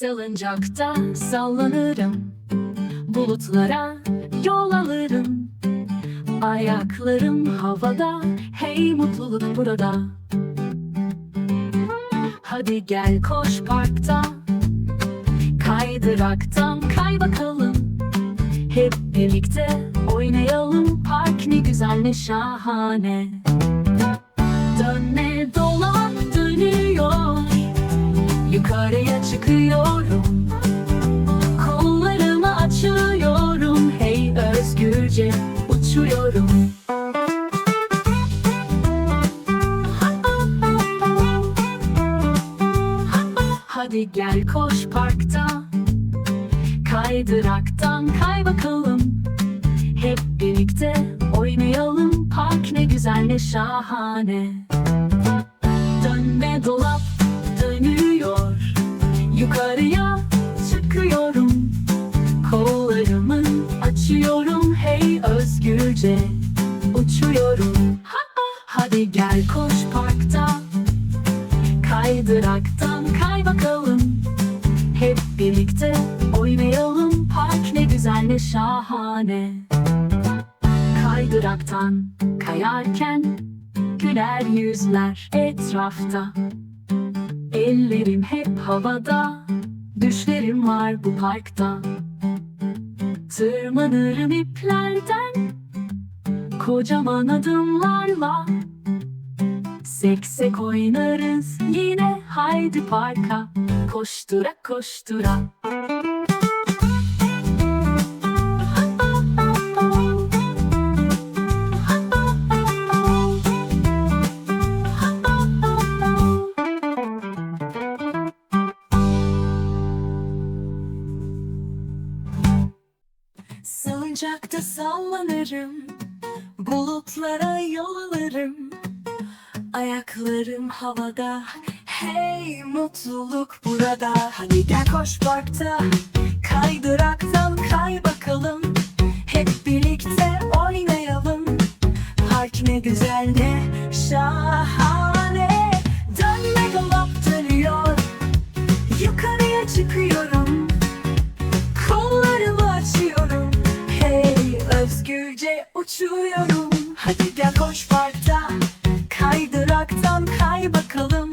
Salıncakta sallanırım. Bulutlara yol alırım. Ayaklarım havada. Hey mutluluk burada. Hadi gel koş parkta. Kaydıraktan kay bakalım. Hep birlikte oynayalım. Park ne güzel ne şahane. Dönme dolap çıkıyorum Kollarımı açıyorum. Hey özgürce uçuyorum. Hadi gel koş parkta. Kaydıraktan kay bakalım. Hep birlikte oynayalım. Park ne güzel ne şahane. Dönme dolap Hey özgürce uçuyorum. Hadi gel koş parkta. Kaydıraktan kay bakalım. Hep birlikte oynayalım. Park ne güzel ne şahane. Kaydıraktan kayarken Güler yüzler etrafta. Ellerim hep havada Düşlerim var bu parkta Tırmanırım iplerden Kocaman adımlarla. Seksek oynarız yine haydi parka. Koştura koştura Salıncakta sallanırım Bulutlara yol alırım. Ayaklarım havada Hey mutluluk burada. Hadi gel koş parkta Kaydıraktan kay bakalım. Hep birlikte oynayalım. Park ne güzel ne şahane. Dönme dolap dönüyor Yukarıya çıkıyorum uçuyorum Hadi gel koş parkta. Kaydıraktan kay bakalım.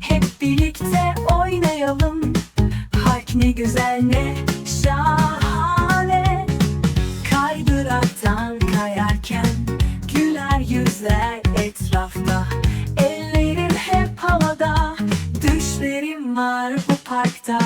Hep birlikte oynayalım. Park ne güzel ne şahane. Kaydıraktan kayarken Güler yüzler etrafta. Ellerim hep havada. Düşlerim var bu parkta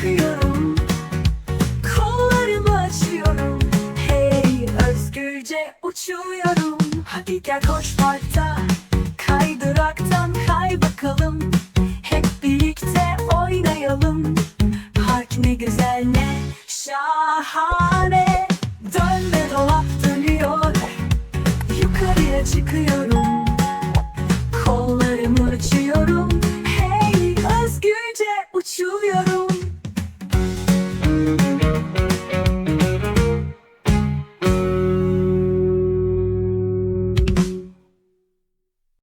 çıkıyorum Kollarımı açıyorum. Hey özgürce uçuyorum. Hadi gel koş parkta. Kaydıraktan kay bakalım. Hep birlikte oynayalım. Park ne güzel ne şahane. Dönme dolap dönüyor. Yukarıya çıkıyorum